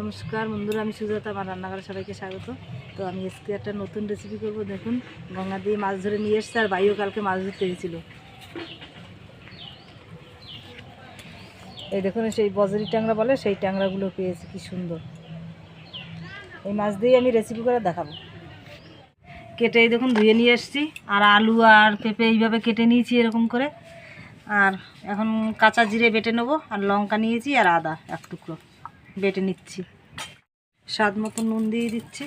নমস্কার বন্ধুরা, আমি সুজাতা, আমার রান্নাঘরে সবাইকে স্বাগত। তো আমি আজকে একটা নতুন রেসিপি করব, দেখুন, গঙ্গা দিয়ে মাছ ধরে নিয়ে এসছে, আর বাইও কালকে মাছ ধরতে গেছিল এই দেখুন, সেই বজরি ট্যাংরা বলে, সেই ট্যাংরাগুলো পেয়েছি, কি সুন্দর। এই মাছ দিয়ে আমি রেসিপি করে দেখাবো। কেটে এই দেখুন, ধুয়ে নিয়ে এসেছি, আর আলু আর পেঁপে এইভাবে কেটে নিয়েছি এরকম করে। আর এখন কাঁচা জিরে বেটে নেব, আর লঙ্কা নিয়েছি, আর আদা এক টুকরো। বেটে নিচ্ছি। স্বাদ মতন নুন দিয়ে দিচ্ছি।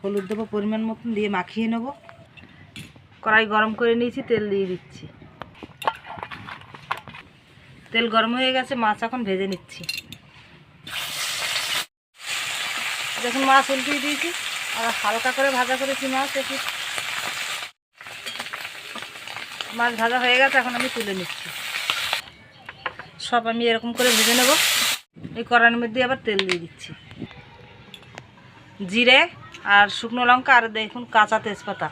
হলুদ দেবো পরিমাণ মতন দিয়ে মাখিয়ে নেব। কড়াই গরম করে নিয়েছি, তেল দিয়ে দিচ্ছি। তেল গরম হয়ে গেছে, মাছ এখন ভেজে নিচ্ছি। দেখুন, মাছ উল্টিয়ে দিয়েছি। আর হালকা করে ভাজা করেছি মাছ একটু মাছ ভাজা হয়ে গেছে, এখন আমি তুলে নিচ্ছি। সব আমি এরকম করে ভেজে নেব। এই কড়াইয়ের মধ্যে আবার তেল দিয়ে দিচ্ছি। জিরে আর শুকনো লঙ্কা আর দেখুন কাঁচা তেজপাতা,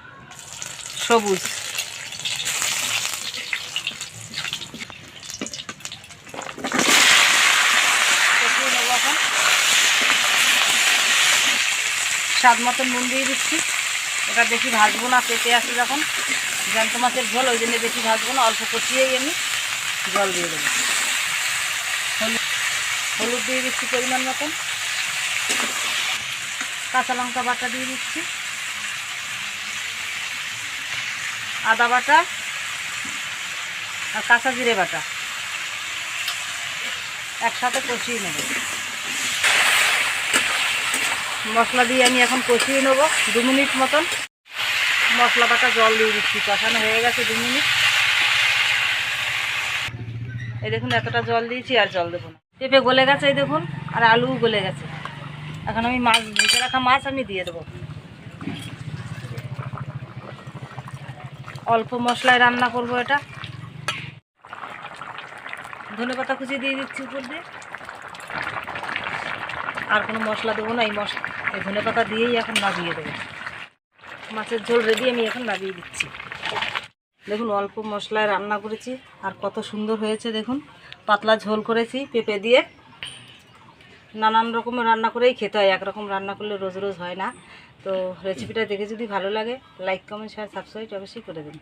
সবুজ। স্বাদ মতন নুন দিয়ে দিচ্ছি। এটা বেশি ভাজবো না, পেঁপে আসি যখন। জ্যান্ত মাছের ঝোল, ওই জন্য বেশি ভাজবো না, অল্প কষিয়েই আমি জল দিয়ে দেবো। হলুদ দিয়ে দিচ্ছি পরিমাণ মতন। কাঁচা লঙ্কা বাটা দিয়ে দিচ্ছি। আদা বাটা আর কাঁচা জিরে বাটা। একসাথে কষিয়ে নেব। মশলা দিয়ে আমি এখন কষিয়ে নেব দু মিনিট মতন। মশলা বাটা জল দিয়ে দিচ্ছি, কষানো হয়ে গেছে দু মিনিট। এই দেখুন, এতটা জল দিয়েছি আর জল দেবো না। পেঁপে গলে গেছে দেখুন, আর আলুও গলে গেছে। এখন আমি মাছ, ভেজে রাখা মাছ আমি দিয়ে দেবো। অল্প মশলায় রান্না করব এটা। ধনে পাতা কুচি দিয়ে দিচ্ছি উপর দিয়ে। আর কোনো মশলা দেবো না, এই মশলা এই ধনে পাতা দিয়েই এখন নাবিয়ে দেবো। মাছের ঝোল রেডি আমি এখন নাবিয়ে দিচ্ছি। দেখুন, অল্প মশলায় রান্না করেছি, আর কত সুন্দর হয়েছে দেখুন। পাতলা ঝোল করেছি পেঁপে দিয়ে। নানান রকমের রান্না করেই খেতে হয়, একরকম রান্না করলে রোজ রোজ হয় না। তো রেসিপিটা দেখে যদি ভালো লাগে লাইক কমেন্ট শেয়ার সাবস্ক্রাইব অবশ্যই করে দিন